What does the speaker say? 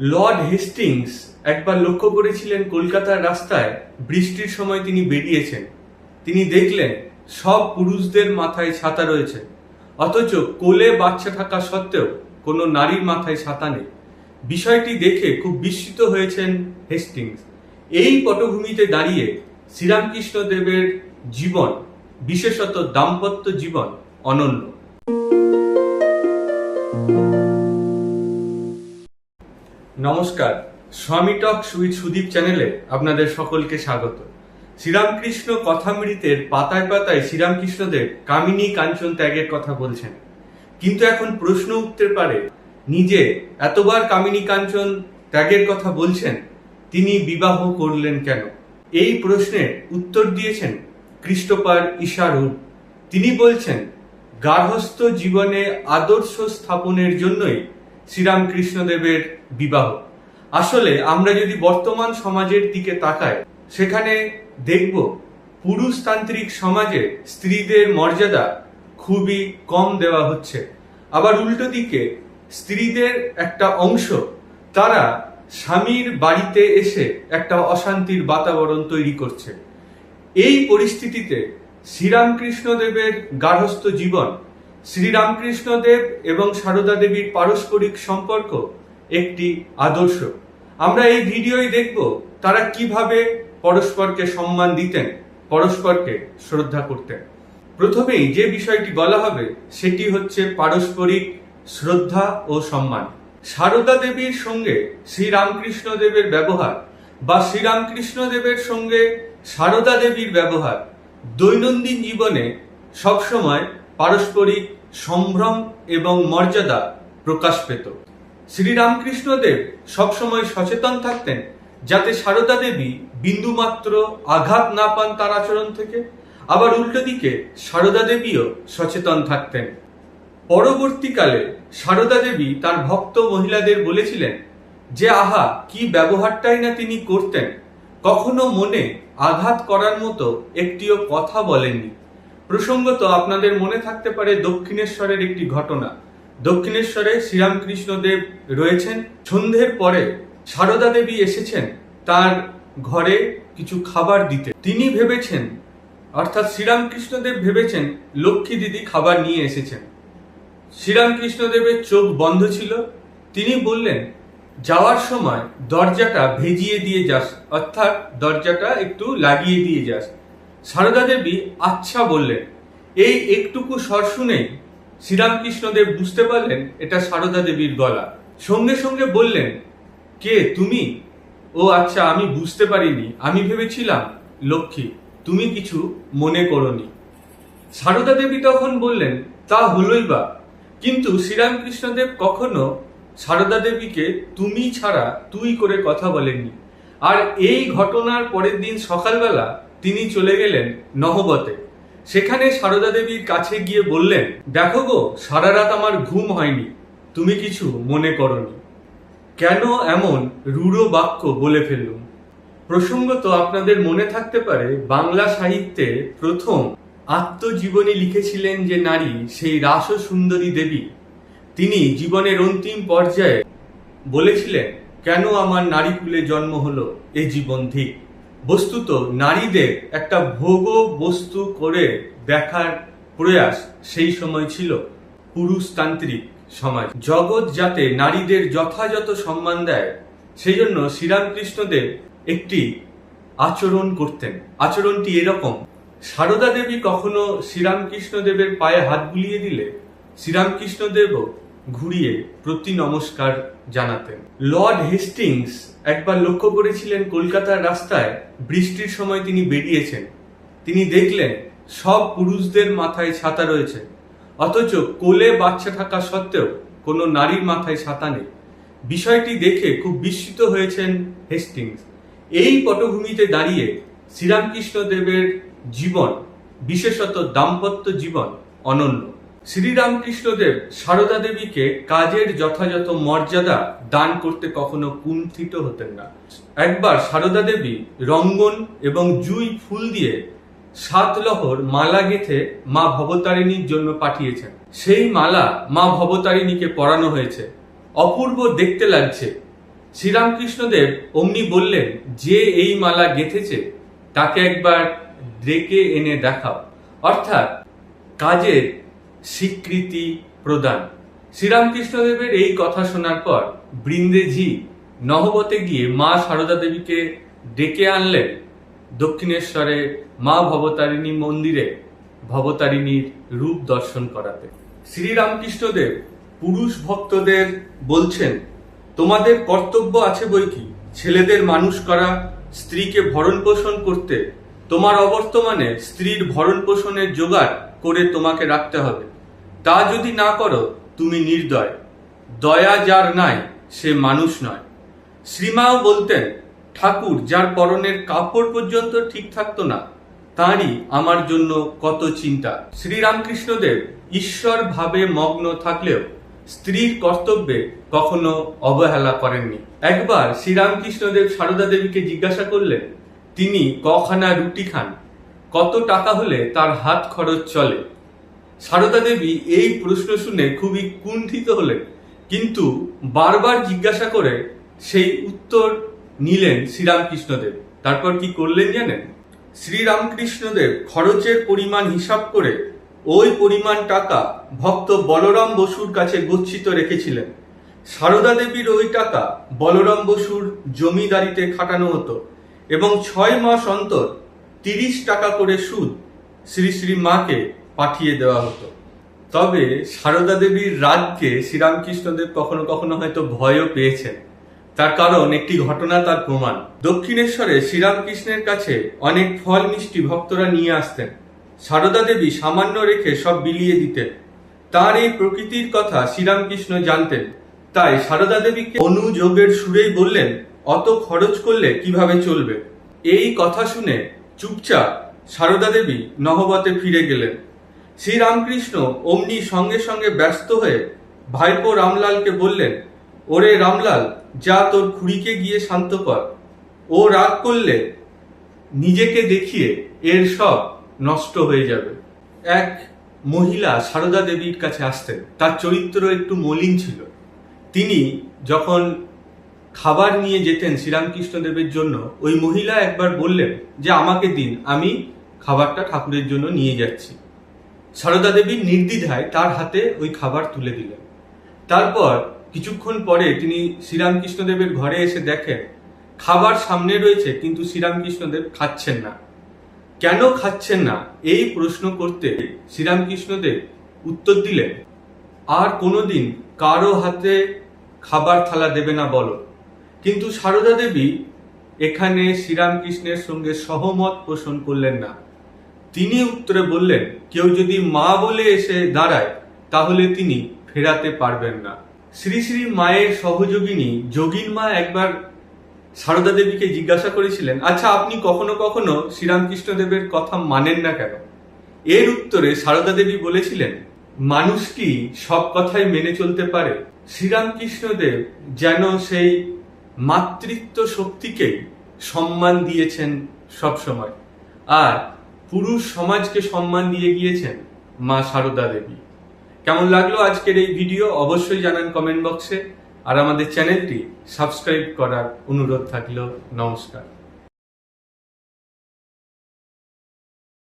Lord Hastings একবার লক্ষ্য করেছিলেন কলকাতার রাস্তায় বৃষ্টির সময় তিনি বেরিয়েছেন। তিনি দেখলেন সব পুরুষদের মাথায় ছাতা রয়েছে। অথচ কোলে বাচ্চা থাকা সত্ত্বেও কোনো নারীর মাথায় ছাতা নেই। বিষয়টি দেখে খুব বিস্মিত হয়েছেন হেস্টিংস এই পটভূমিতে দাঁড়িয়ে শ্রীরামকৃষ্ণ দেবের জীবন, বিশেষত দাম্পত্য জীবন, অনন্য। নমস্কার, স্বামী টক সুইট সুদীপ চ্যানেলে আপনাদের সকলকে স্বাগত। শ্রীরামকৃষ্ণ কথামৃতের পাতায় পাতায় শ্রীরামকৃষ্ণদের কামিনী কাঞ্চন ত্যাগের কথা বলছেন। কিন্তু এখন প্রশ্ন উঠতে পারে, নিজে এতবার কামিনী কাঞ্চন ত্যাগের কথা বলছেন, তিনি বিবাহ করলেন কেন? এই প্রশ্নের উত্তর দিয়েছেন খ্রিস্টোপার ইশারুর তিনি বলছেন গার্হস্থ জীবনে আদর্শ স্থাপনের জন্যই শ্রীরামকৃষ্ণদেবের বিবাহ। আসলে আমরা যদি বর্তমান সমাজের দিকে তাকাই, সেখানে দেখব পুরুষতান্ত্রিক সমাজে স্ত্রীদের মর্যাদা খুবই কম দেওয়া হচ্ছে। আবার উল্টো দিকে স্ত্রীদের একটা অংশ, তারা স্বামীর বাড়িতে এসে একটা অশান্তির বাতাবরণ তৈরি করছে। এই পরিস্থিতিতে শ্রীরামকৃষ্ণদেবের গার্হস্থ জীবন শ্রীরামকৃষ্ণদেব এবং সারদা দেবীর পারস্পরিক সম্পর্ক একটি আদর্শ। আমরা এই ভিডিওয় দেখব তারা কীভাবে পরস্পরকে সম্মান দিতেন, পরস্পরকে শ্রদ্ধা করতেন। প্রথমেই যে বিষয়টি বলা হবে সেটি হচ্ছে পারস্পরিক শ্রদ্ধা ও সম্মান। সারদা দেবীর সঙ্গে শ্রীরামকৃষ্ণ দেবের ব্যবহার বা শ্রীরামকৃষ্ণ দেবের সঙ্গে সারদা দেবীর ব্যবহার দৈনন্দিন জীবনে সবসময় পারস্পরিক সম্ভ্রম এবং মর্যাদা প্রকাশ পেত। শ্রীরামকৃষ্ণ দেব সবসময় সচেতন থাকতেন যাতে সারদা দেবী বিন্দুমাত্র আঘাত না পান তার আচরণ থেকে। আবার উল্টো দিকে সারদা দেবীও সচেতন থাকতেন। পরবর্তীকালে সারদা দেবী তার ভক্ত মহিলাদের বলেছিলেন যে, আহা, কি ব্যবহারটাই না তিনি করতেন। কখনো মনে আঘাত করার মতো একটিও কথা বলেননি। প্রসঙ্গত আপনাদের মনে থাকতে পারে দক্ষিণেশ্বরের একটি ঘটনা। দক্ষিণেশ্বরে শ্রীরামকৃষ্ণ দেব রয়েছেন। সন্ধ্যের পরে সারদা দেবী এসেছেন তার ঘরে কিছু খাবার দিতে। তিনি ভেবেছেন, অর্থাৎ শ্রীরামকৃষ্ণদেব ভেবেছেন লক্ষ্মী দিদি খাবার নিয়ে এসেছেন। শ্রীরামকৃষ্ণদেবের চোখ বন্ধ ছিল। তিনি বললেন, যাওয়ার সময় দরজাটা ভেজিয়ে দিয়ে যাস, অর্থাৎ দরজাটা একটু লাগিয়ে দিয়ে যাস। সারদা দেবী আচ্ছা বললেন। এই একটুকু স্বর শুনেই শ্রীরামকৃষ্ণদেব বুঝতে পারলেন এটা সারদা দেবীর গলা। সঙ্গে সঙ্গে বললেন, কে তুমি? ও আচ্ছা আমি বুঝতে পারিনি। আমি ভেবেছিলাম, লক্ষ্মী, তুমি কিছু মনে করনি। সারদা দেবী তখন বললেন, তা হলোই বা। কিন্তু শ্রীরামকৃষ্ণদেব কখনো সারদা দেবীকে তুমি ছাড়া তুই করে কথা বলেননি। আর এই ঘটনার পরের দিন সকালবেলা তিনি চলে গেলেন নহবতে। সেখানে সারদা দেবীর কাছে গিয়ে বললেন, দেখো গো, সারা রাত আমার ঘুম হয়নি, তুমি কিছু মনে করনি। কেন এমন রূঢ় বাক্য বলে ফেললুম? প্রসঙ্গত আপনাদের মনে থাকতে পারে, বাংলা সাহিত্যে প্রথম আত্মজীবনী লিখেছিলেন যে নারী, সেই রাস সুন্দরী দেবী। তিনি জীবনের অন্তিম পর্যায়ে বলেছিলেন, কেন আমার নারী কুলে জন্ম হলো, এ জীবন ঠিক বস্তুত নারীদের একটা ভোগ বস্তু করে দেখার প্রয়াস সেই সময় ছিল, পুরুষতান্ত্রিক সমাজ। জগৎ যাতে নারীদের যথাযথ সম্মান দেয়, সেই জন্য শ্রীরামকৃষ্ণদেব একটি আচরণ করতেন। আচরণটি এরকম, সারদা দেবী কখনো শ্রীরামকৃষ্ণদেবের পায়ে হাত বুলিয়ে দিলে, শ্রীরামকৃষ্ণদেবও ঘুরিয়ে প্রতি নমস্কার জানাতেন। লর্ড হেস্টিংস একবার লক্ষ্য করেছিলেন কলকাতার রাস্তায় বৃষ্টির সময় তিনি বেরিয়েছেন। তিনি দেখলেন সব পুরুষদের মাথায় ছাতা রয়েছে। অথচ কোলে বাচ্চা থাকা সত্ত্বেও কোনো নারীর মাথায় ছাতা নেই। বিষয়টি দেখে খুব বিস্মিত হয়েছেন হেস্টিংস। এই পটভূমিতে দাঁড়িয়ে শ্রীরামকৃষ্ণ দেবের জীবন, বিশেষত দাম্পত্য জীবন, অনন্য। শ্রীরামকৃষ্ণদেব সারদা দেবীকে কাজের যথাযথ মর্যাদা দান করতে কখনো কুণ্ঠিত হতেন না। একবার সারদা দেবী রঙ্গন এবং জুই ফুল দিয়ে সাত লহর মালা গেথে মা ভবতারিণীর জন্য পাঠিয়েছেন। সেই মালা মা ভবতারিণীকে পরানো হয়েছে। অপূর্ব দেখতে লাগছে। শ্রীরামকৃষ্ণদেব অমনি বললেন, যে এই মালা গেঁথেছে, তাকে একবার ডেকে এনে দেখাও। অর্থাৎ কাজের স্বীকৃতি প্রদান। শ্রীরামকৃষ্ণদেবের এই কথা শোনার পর বৃন্দেজি নহবতে গিয়ে মা সারদা দেবীকে ডেকে আনলেন। দক্ষিণেশ্বরে মা ভবতারিণী মন্দিরে ভবতারিণীর রূপ দর্শন করাতে। শ্রীরামকৃষ্ণদেব পুরুষ ভক্তদের বলছেন, তোমাদের কর্তব্য আছে বই কি? ছেলেদের মানুষ করা, স্ত্রীকে ভরণ পোষণ করতে তোমার অবর্তমানে স্ত্রীর ভরণ পোষণের জোগাড় করে তোমাকে রাখতে হবে। তা যদি না করো, তুমি নির্দয়। দয়া যার নাই, সে মানুষ নয়। শ্রীমাও বলতেন, ঠাকুর, যার পরনের কাপড় পর্যন্ত ঠিক থাকতো না, তাঁরই আমার জন্য কত চিন্তা। শ্রীরামকৃষ্ণদেব ঈশ্বর ভাবে মগ্ন থাকলেও স্ত্রীর কর্তব্যে কখনো অবহেলা করেননি। একবার শ্রীরামকৃষ্ণদেব সারদা দেবীকে জিজ্ঞাসা করলেন তিনি কখানা রুটি খান। কত টাকা হলে তার হাত খরচ চলে। সারদা দেবী এই প্রশ্ন শুনে খুবই কুণ্ঠিত হলেন, কিন্তু বারবার জিজ্ঞাসা করে সেই উত্তর নিলেন শ্রীরামকৃষ্ণদেব। তারপর কি করলেন জানেন? শ্রীরামকৃষ্ণদেব খরচের পরিমাণ হিসাব করে ওই পরিমাণ টাকা ভক্ত বলরাম বসুর কাছে গচ্ছিত রেখেছিলেন। সারদা দেবীর ওই টাকা বলরাম বসুর জমিদারিতে খাটানো হতো। এবং ছয় মাস অন্তর তিরিশ টাকা করে সুদ শ্রী শ্রী মাকে পাঠিয়ে দেওয়া হতো। তবে সারদা দেবীর রাগকে শ্রীরামকৃষ্ণদেব কখনো কখনো হয়তো ভয়ও পেয়েছেন। তার কারণ একটি ঘটনা তার প্রমাণ। দক্ষিণেশ্বরে শ্রীরামকৃষ্ণের কাছে অনেক ফল মিষ্টি ভক্তরা নিয়ে আসতেন। সারদা দেবী সামান্য রেখে সব বিলিয়ে দিতেন। তার এই প্রকৃতির কথা শ্রীরামকৃষ্ণ জানতেন। তাই সারদা দেবীকে অনুযোগের সুরেই বললেন অত খরচ করলে কীভাবে চলবে? এই কথা শুনে চুপচাপ সারদা দেবী নহবতে ফিরে গেলেন। শ্রীরামকৃষ্ণ অমনি সঙ্গে সঙ্গে ব্যস্ত হয়ে ভাইপো রামলালকে বললেন, ওরে রামলাল, যা তোর খুড়িকে গিয়ে শান্ত কর। ও রাগ করলে নিজেকে দেখিয়ে এর সব নষ্ট হয়ে যাবে। এক মহিলা সারদা দেবীর কাছে আসতেন। তার চরিত্র একটু মলিন ছিল। তিনি যখন খাবার নিয়ে যেতেন শ্রীরামকৃষ্ণ দেবের জন্য, ওই মহিলা একবার বললেন যে, আমাকে দিন, আমি খাবারটা ঠাকুরের জন্য নিয়ে যাচ্ছি। সারদা দেবী নির্দ্বিধায় তার হাতে ওই খাবার তুলে দিলেন। তারপর কিছুক্ষণ পরে তিনি শ্রীরামকৃষ্ণদেবের ঘরে এসে দেখেন, খাবার সামনে রয়েছে, কিন্তু শ্রীরামকৃষ্ণদেব খাচ্ছেন না। কেন খাচ্ছেন না? এই প্রশ্ন করতে শ্রীরামকৃষ্ণদেব উত্তর দিলেন, আর কোনোদিন কারও হাতে খাবার থালা দেবে না বলো। কিন্তু সারদা দেবী এখানে শ্রীরামকৃষ্ণের সঙ্গে সহমত পোষণ করলেন না। তিনি উত্তরে বললেন, কেউ যদি মা বলে এসে দাঁড়ায়, তাহলে তিনি ফেরাতে পারবেন না। শ্রী শ্রী মায়ের সহযোগিনী যোগীন মা একবার সারদা দেবীকে জিজ্ঞাসা করেছিলেন আচ্ছা আপনি কখনো কখনো শ্রীরামকৃষ্ণ দেবের কথা মানেন না কেন? এর উত্তরে সারদা দেবী বলেছিলেন, মানুষ কি সব কথাই মেনে চলতে পারে? শ্রীরামকৃষ্ণ দেব যেন সেই মাতৃত্ব শক্তিকেই সম্মান দিয়েছেন সবসময় আর পুরুষ সমাজকে সম্মান দিয়ে গিয়েছেন মা সারদা দেবী। কেমন লাগল আজকের এই ভিডিও? অবশ্যই জানান কমেন্ট বক্সে। আর আমাদের চ্যানেলটি সাবস্ক্রাইব করার অনুরোধ থাকল। নমস্কার।